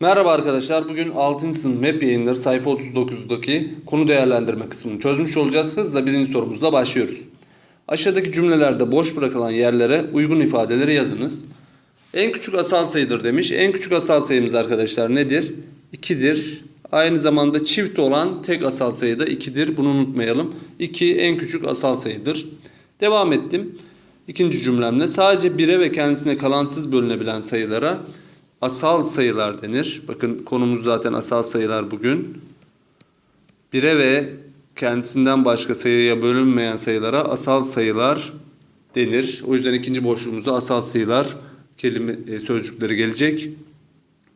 Merhaba arkadaşlar. Bugün 6. sınıf MEP yayınları sayfa 39'daki konu değerlendirme kısmını çözmüş olacağız. Hızla birinci sorumuzla başlıyoruz. Aşağıdaki cümlelerde boş bırakılan yerlere uygun ifadeleri yazınız. En küçük asal sayıdır demiş. En küçük asal sayımız arkadaşlar nedir? 2'dir. Aynı zamanda çift olan tek asal sayı da 2'dir. Bunu unutmayalım. 2 en küçük asal sayıdır. Devam ettim. İkinci cümlemle sadece 1'e ve kendisine kalansız bölünebilen sayılara asal sayılar denir. Bakın konumuz zaten asal sayılar bugün. 1'e ve kendisinden başka sayıya bölünmeyen sayılara asal sayılar denir. O yüzden ikinci boşluğumuzda asal sayılar kelime e, sözcükleri gelecek.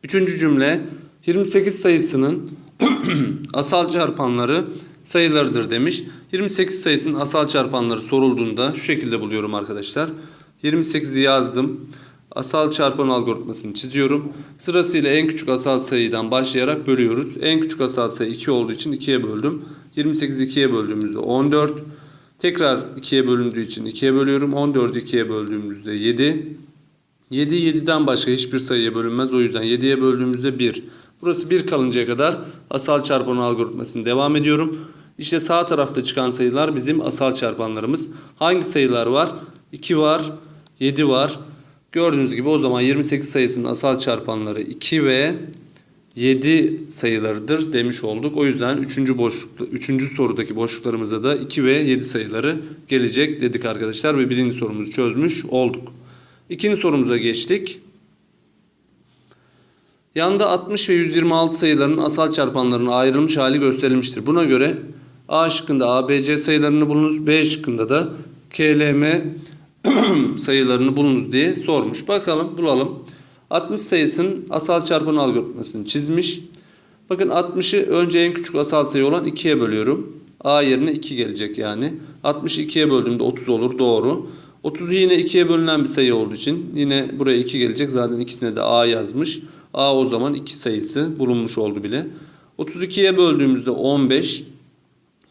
Üçüncü cümle 28 sayısının asal çarpanları sayılarıdır demiş. 28 sayısının asal çarpanları sorulduğunda şu şekilde buluyorum arkadaşlar. 28'i yazdım. Asal çarpan algoritmasını çiziyorum. Sırasıyla en küçük asal sayıdan başlayarak bölüyoruz. En küçük asal sayı 2 olduğu için 2'ye böldüm. 28'i 2'ye böldüğümüzde 14. Tekrar 2'ye bölündüğü için 2'ye bölüyorum. 14'ü 2'ye böldüğümüzde 7. 7 7'den başka hiçbir sayıya bölünmez. O yüzden 7'ye böldüğümüzde 1. Burası 1 kalıncaya kadar asal çarpan algoritmasını devam ediyorum. İşte sağ tarafta çıkan sayılar bizim asal çarpanlarımız. Hangi sayılar var? 2 var, 7 var. Gördüğünüz gibi o zaman 28 sayısının asal çarpanları 2 ve 7 sayılarıdır demiş olduk. O yüzden 3. boşlukta 3. sorudaki boşluklarımıza da 2 ve 7 sayıları gelecek dedik arkadaşlar ve birinci sorumuzu çözmüş olduk. İkinci sorumuza geçtik. Yanda 60 ve 126 sayılarının asal çarpanlarının ayrılmış hali gösterilmiştir. Buna göre A şıkkında ABC sayılarını bulunuz, B şıkkında da KLM sayılarını bulunuz diye sormuş. Bakalım bulalım. 60 sayısının asal çarpan algoritmasını çizmiş. Bakın 60'ı önce en küçük asal sayı olan 2'ye bölüyorum. A yerine 2 gelecek yani. 60'ı 2'ye böldüğümde 30 olur doğru. 30'u yine 2'ye bölünen bir sayı olduğu için yine buraya 2 gelecek. Zaten ikisine de A yazmış. A o zaman 2 sayısı bulunmuş oldu bile. 32'ye böldüğümüzde 15.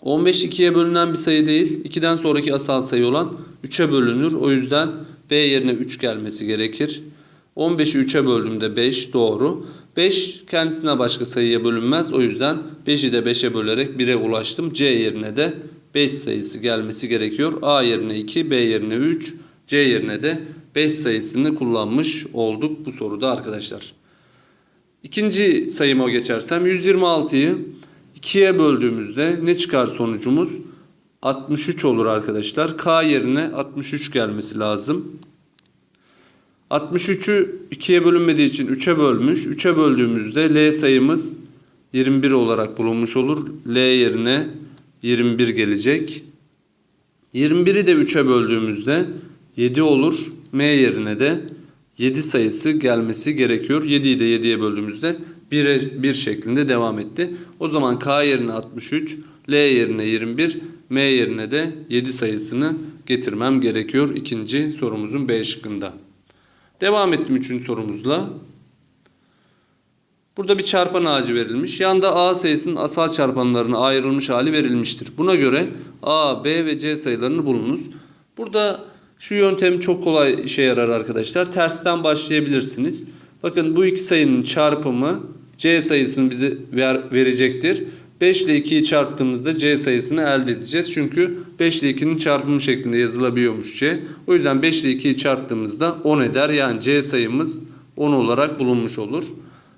15 2'ye bölünen bir sayı değil. 2'den sonraki asal sayı olan 3'e bölünür. O yüzden B yerine 3 gelmesi gerekir. 15'i 3'e böldüğümde 5 doğru. 5 kendisine başka sayıya bölünmez. O yüzden 5'i de 5'e bölerek 1'e ulaştım. C yerine de 5 sayısı gelmesi gerekiyor. A yerine 2, B yerine 3, C yerine de 5 sayısını kullanmış olduk bu soruda arkadaşlar. İkinci sayıma geçersem 126'yı 2'ye böldüğümüzde ne çıkar sonucumuz? 63 olur arkadaşlar. K yerine 63 gelmesi lazım. 63'ü 2'ye bölünmediği için 3'e bölmüş. 3'e böldüğümüzde L sayımız 21 olarak bulunmuş olur. L yerine 21 gelecek. 21'i de 3'e böldüğümüzde 7 olur. M yerine de 7 sayısı gelmesi gerekiyor. 7'yi de 7'ye böldüğümüzde 1, 1 şeklinde devam etti. O zaman K yerine 63, L yerine 21, M yerine de 7 sayısını getirmem gerekiyor. ikinci sorumuzun B şıkkında. Devam ettim üçüncü sorumuzla. Burada bir çarpan ağacı verilmiş. Yanda A sayısının asal çarpanlarına ayrılmış hali verilmiştir. Buna göre A, B ve C sayılarını bulunuz. Burada şu yöntem çok kolay işe yarar arkadaşlar. Tersten başlayabilirsiniz. Bakın bu iki sayının çarpımı C sayısını bize ver, verecektir. 5 ile 2'yi çarptığımızda C sayısını elde edeceğiz. Çünkü 5 ile 2'nin çarpımı şeklinde yazılabiliyormuş C. O yüzden 5 ile 2'yi çarptığımızda 10 eder. Yani C sayımız 10 olarak bulunmuş olur.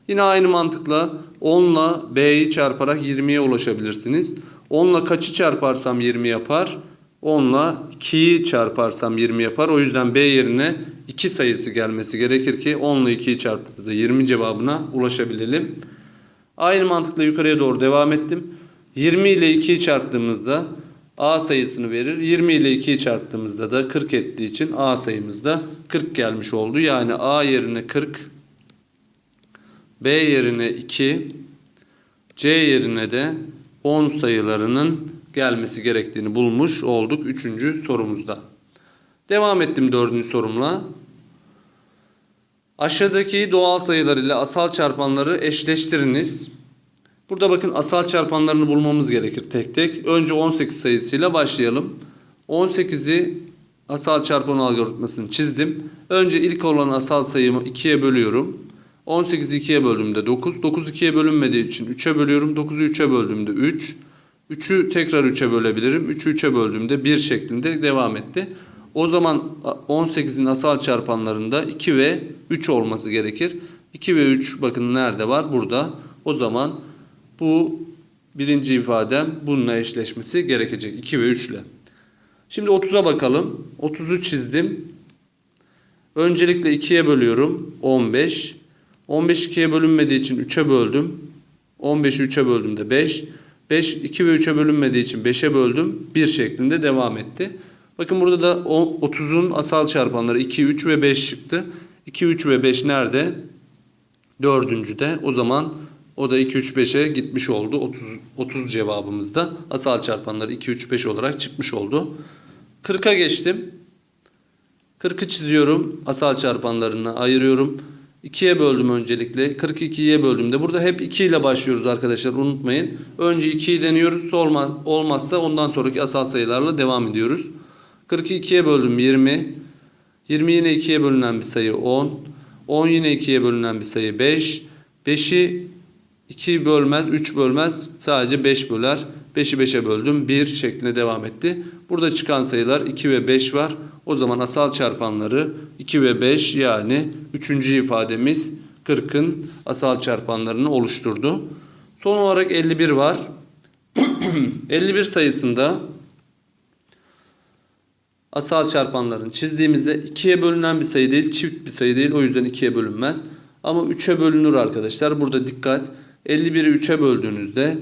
Yine aynı mantıkla 10 ile B'yi çarparak 20'ye ulaşabilirsiniz. 10 ile kaçı çarparsam 20 yapar? 10 ile 2'yi çarparsam 20 yapar. O yüzden B yerine 2 sayısı gelmesi gerekir ki 10 ile 2'yi çarptığımızda 20 cevabına ulaşabilelim. Aynı mantıkla yukarıya doğru devam ettim. 20 ile 2'yi çarptığımızda A sayısını verir. 20 ile 2'yi çarptığımızda da 40 ettiği için A sayımız da 40 gelmiş oldu. Yani A yerine 40, B yerine 2, C yerine de 10 sayılarının gelmesi gerektiğini bulmuş olduk 3. sorumuzda. Devam ettim 4. sorumla. Aşağıdaki doğal sayılar ile asal çarpanları eşleştiriniz. Burada bakın asal çarpanlarını bulmamız gerekir tek tek. Önce 18 sayısıyla başlayalım. 18'i asal çarpan algoritmasını çizdim. Önce ilk olan asal sayımı 2'ye bölüyorum. 18'i 2'ye böldüğümde 9. 9 2'ye bölünmediği için 3'e bölüyorum. 9'u 3'e böldüğümde 3. 3'ü tekrar 3'e bölebilirim. 3'ü 3'e böldüğümde 1 şeklinde devam etti. O zaman 18'in asal çarpanlarında 2 ve 3 olması gerekir. 2 ve 3 bakın nerede var? Burada. O zaman bu birinci ifadem bununla eşleşmesi gerekecek. 2 ve 3 ile. Şimdi 30'a bakalım. 30'u çizdim. Öncelikle 2'ye bölüyorum. 15. 15 2'ye bölünmediği için 3'e böldüm. 15'i 3'e böldüğümde 5. 5 2 ve 3'e bölünmediği için 5'e böldüm. 1 şeklinde devam etti. Bakın burada da 30'un asal çarpanları 2, 3 ve 5 çıktı. 2, 3 ve 5 nerede? Dördüncüde. O zaman o da 2, 3, 5'e gitmiş oldu. 30, 30 cevabımızda asal çarpanları 2, 3, 5 olarak çıkmış oldu. 40'a geçtim. 40'ı çiziyorum. Asal çarpanlarına ayırıyorum. 2'ye böldüm öncelikle. 42'ye böldüğümde burada hep 2 ile başlıyoruz arkadaşlar unutmayın. Önce 2'yi deniyoruz. Olma, olmazsa ondan sonraki asal sayılarla devam ediyoruz. 42'ye böldüm 20. 20 yine 2'ye bölünen bir sayı 10. 10 yine 2'ye bölünen bir sayı 5. 5'i 2 bölmez, 3 bölmez. Sadece 5 böler. 5'i 5'e böldüm. 1 şeklinde devam etti. Burada çıkan sayılar 2 ve 5 var. O zaman asal çarpanları 2 ve 5 yani 3. ifademiz 40'ın asal çarpanlarını oluşturdu. Son olarak 51 var. 51 sayısında asal çarpanların çizdiğimizde 2'ye bölünen bir sayı değil, çift bir sayı değil. O yüzden 2'ye bölünmez. Ama 3'e bölünür arkadaşlar. Burada dikkat. 51'i 3'e böldüğünüzde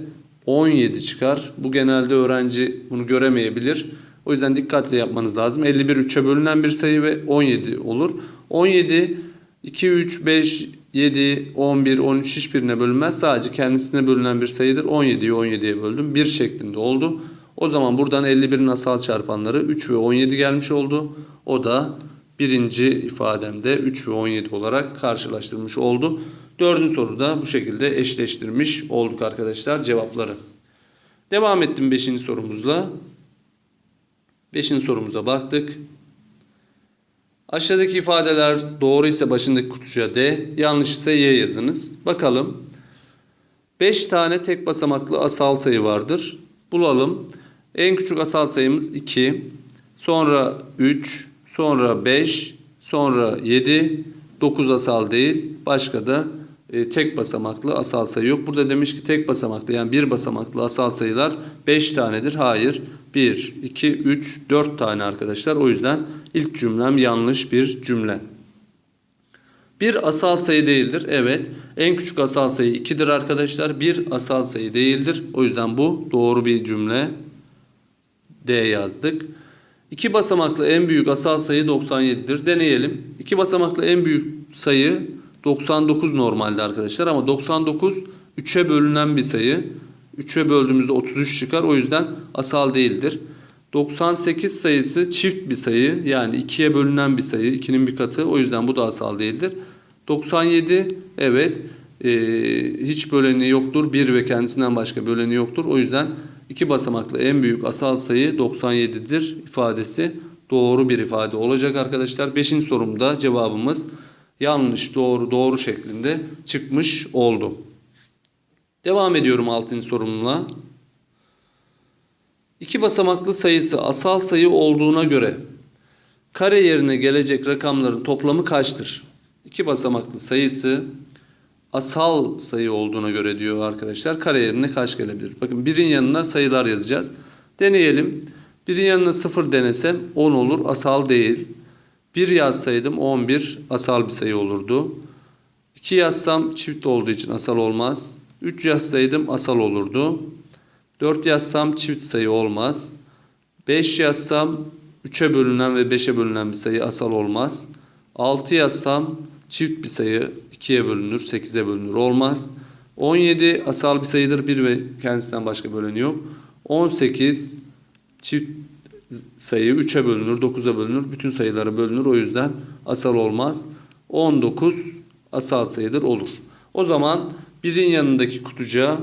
17 çıkar. Bu genelde öğrenci bunu göremeyebilir. O yüzden dikkatli yapmanız lazım. 51 3'e bölünen bir sayı ve 17 olur. 17 2 3 5 7 11 13 hiçbirine bölünmez. Sadece kendisine bölünen bir sayıdır. 17'yi 17'ye böldüm. 1 şeklinde oldu. O zaman buradan 51'in asal çarpanları 3 ve 17 gelmiş oldu. O da birinci ifademde 3 ve 17 olarak karşılaştırmış oldu. Dördüncü soruda bu şekilde eşleştirmiş olduk arkadaşlar cevapları. Devam ettim 5. sorumuzla. 5. sorumuza baktık. Aşağıdaki ifadeler doğru ise başındaki kutucuğa D, yanlış ise Y yazınız. Bakalım. 5 tane tek basamaklı asal sayı vardır. Bulalım. En küçük asal sayımız 2, sonra 3, sonra 5, sonra 7, 9 asal değil. Başka da e, tek basamaklı asal sayı yok. Burada demiş ki tek basamaklı yani bir basamaklı asal sayılar 5 tanedir. Hayır. 1, 2, 3, 4 tane arkadaşlar. O yüzden ilk cümlem yanlış bir cümle. Bir asal sayı değildir. Evet. En küçük asal sayı 2'dir arkadaşlar. Bir asal sayı değildir. O yüzden bu doğru bir cümle. D yazdık. İki basamaklı en büyük asal sayı 97'dir. Deneyelim. İki basamaklı en büyük sayı 99 normalde arkadaşlar ama 99 3'e bölünen bir sayı. 3'e böldüğümüzde 33 çıkar. O yüzden asal değildir. 98 sayısı çift bir sayı. Yani 2'ye bölünen bir sayı. 2'nin bir katı. O yüzden bu da asal değildir. 97 evet e, hiç böleni yoktur. 1 ve kendisinden başka böleni yoktur. O yüzden iki basamaklı en büyük asal sayı 97'dir ifadesi doğru bir ifade olacak arkadaşlar. 5. sorumda cevabımız yanlış doğru doğru şeklinde çıkmış oldu. Devam ediyorum 6. sorumla. İki basamaklı sayısı asal sayı olduğuna göre kare yerine gelecek rakamların toplamı kaçtır? İki basamaklı sayısı asal sayı olduğuna göre diyor arkadaşlar. Kare yerine kaç gelebilir? Bakın birin yanına sayılar yazacağız. Deneyelim. Birin yanına 0 denesem 10 olur. Asal değil. 1 yazsaydım 11 asal bir sayı olurdu. 2 yazsam çift olduğu için asal olmaz. 3 yazsaydım asal olurdu. 4 yazsam çift sayı olmaz. 5 yazsam 3'e bölünen ve 5'e bölünen bir sayı asal olmaz. 6 yazsam çift bir sayı 2'ye bölünür, 8'e bölünür olmaz. 17 asal bir sayıdır. 1 ve kendisinden başka böleni yok. 18 çift sayı 3'e bölünür, 9'a bölünür. Bütün sayılara bölünür. O yüzden asal olmaz. 19 asal sayıdır olur. O zaman birin yanındaki kutucuğa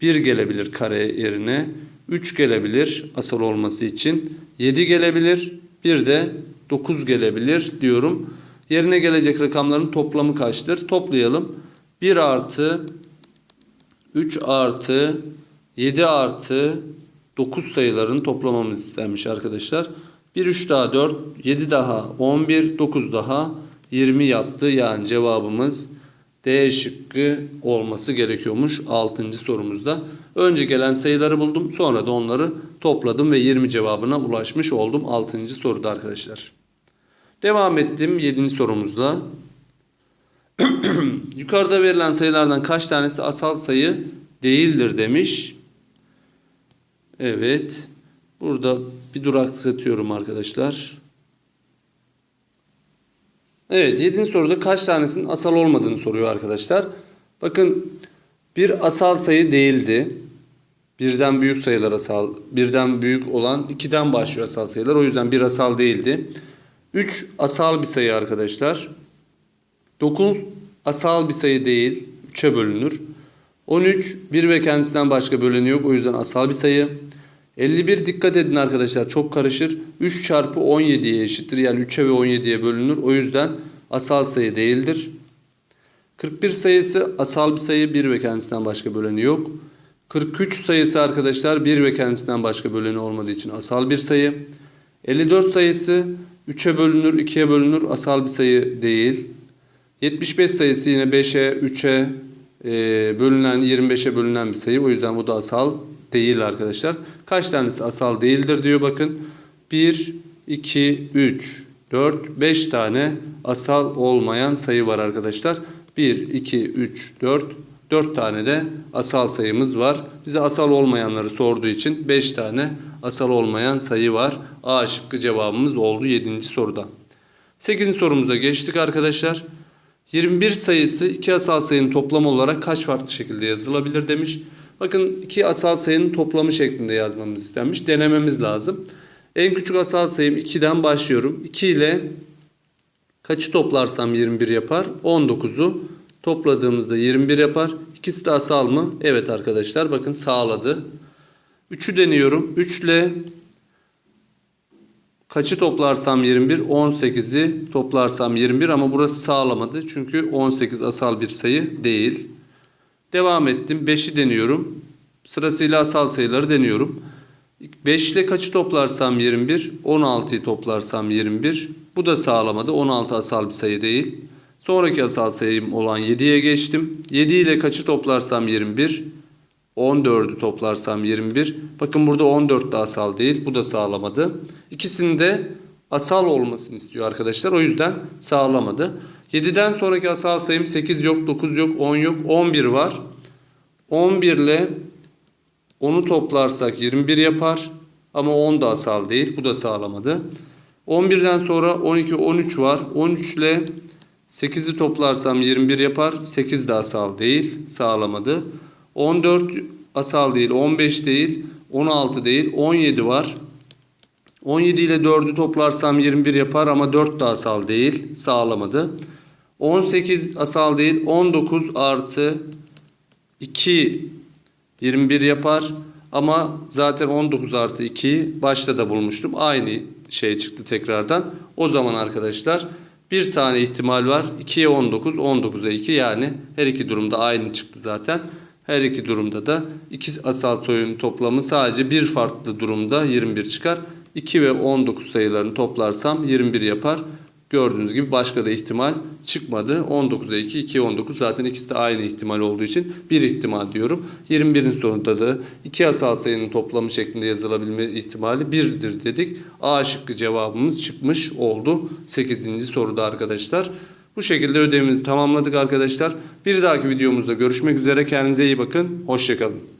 1 gelebilir kare yerine. 3 gelebilir asal olması için. 7 gelebilir. Bir de 9 gelebilir diyorum. Yerine gelecek rakamların toplamı kaçtır? Toplayalım. 1 artı 3 artı 7 artı 9 sayıların toplamamız istenmiş arkadaşlar. 1 3 daha 4, 7 daha 11, 9 daha 20 yaptı. Yani cevabımız D şıkkı olması gerekiyormuş 6. sorumuzda. Önce gelen sayıları buldum. Sonra da onları topladım ve 20 cevabına ulaşmış oldum 6. soruda arkadaşlar. Devam ettim 7. sorumuzla. Yukarıda verilen sayılardan kaç tanesi asal sayı değildir demiş. Evet. Burada bir duraksatıyorum arkadaşlar. Evet 7. soruda kaç tanesinin asal olmadığını soruyor arkadaşlar. Bakın bir asal sayı değildi. Birden büyük sayılar asal, birden büyük olan 2'den başlıyor asal sayılar. O yüzden bir asal değildi. 3 asal bir sayı arkadaşlar. 9 asal bir sayı değil. 3'e bölünür. 13 1 ve kendisinden başka böleni yok. O yüzden asal bir sayı. 51 dikkat edin arkadaşlar çok karışır. 3 çarpı 17'ye eşittir. Yani 3'e ve 17'ye bölünür. O yüzden asal sayı değildir. 41 sayısı asal bir sayı 1 ve kendisinden başka böleni yok. 43 sayısı arkadaşlar 1 ve kendisinden başka böleni olmadığı için asal bir sayı. 54 sayısı 3'e bölünür 2'ye bölünür asal bir sayı değil. 75 sayısı yine 5'e 3'e e, bölünen 25'e bölünen bir sayı. O yüzden bu da asal değil arkadaşlar. Kaç tanesi asal değildir diyor bakın. 1, 2, 3, 4, 5 tane asal olmayan sayı var arkadaşlar. 1, 2, 3, 4, 4 tane de asal sayımız var. Bize asal olmayanları sorduğu için 5 tane asal olmayan sayı var. A şıkkı cevabımız oldu 7. soruda. 8. sorumuza geçtik arkadaşlar. 21 sayısı iki asal sayının toplamı olarak kaç farklı şekilde yazılabilir demiş. Bakın iki asal sayının toplamı şeklinde yazmamız istenmiş. Denememiz lazım. En küçük asal sayım 2'den başlıyorum. 2 ile kaçı toplarsam 21 yapar? 19'u topladığımızda 21 yapar. İkisi de asal mı? Evet arkadaşlar bakın sağladı. 3'ü deniyorum. 3 ile Kaçı toplarsam 21? 18'i toplarsam 21 ama burası sağlamadı. Çünkü 18 asal bir sayı değil. Devam ettim. 5'i deniyorum. Sırasıyla asal sayıları deniyorum. 5 ile kaçı toplarsam 21? 16'yı toplarsam 21. Bu da sağlamadı. 16 asal bir sayı değil. Sonraki asal sayım olan 7'ye geçtim. 7 ile kaçı toplarsam 21? 14'ü toplarsam 21. Bakın burada 14 de asal değil. Bu da sağlamadı. İkisinde asal olmasını istiyor arkadaşlar. O yüzden sağlamadı. 7'den sonraki asal sayım 8 yok, 9 yok, 10 yok, 11 var. 11 ile 10'u toplarsak 21 yapar. Ama 10 da asal değil. Bu da sağlamadı. 11'den sonra 12, 13 var. 13 ile 8'i toplarsam 21 yapar. 8 de asal değil. Sağlamadı. 14 asal değil, 15 değil, 16 değil, 17 var. 17 ile 4'ü toplarsam 21 yapar ama 4 de asal değil, sağlamadı. 18 asal değil, 19 artı 2 21 yapar ama zaten 19 artı 2'yi başta da bulmuştum. Aynı şey çıktı tekrardan. O zaman arkadaşlar bir tane ihtimal var. 2'ye 19, 19'a 2 yani her iki durumda aynı çıktı zaten. Her iki durumda da iki asal sayının toplamı sadece bir farklı durumda 21 çıkar. 2 ve 19 sayılarını toplarsam 21 yapar. Gördüğünüz gibi başka da ihtimal çıkmadı. 19'a 2, 2 19 zaten ikisi de aynı ihtimal olduğu için bir ihtimal diyorum. 21'in sonunda da iki asal sayının toplamı şeklinde yazılabilme ihtimali 1'dir dedik. A şıkkı cevabımız çıkmış oldu 8. soruda arkadaşlar. Bu şekilde ödevimizi tamamladık arkadaşlar. Bir dahaki videomuzda görüşmek üzere. Kendinize iyi bakın. Hoşçakalın.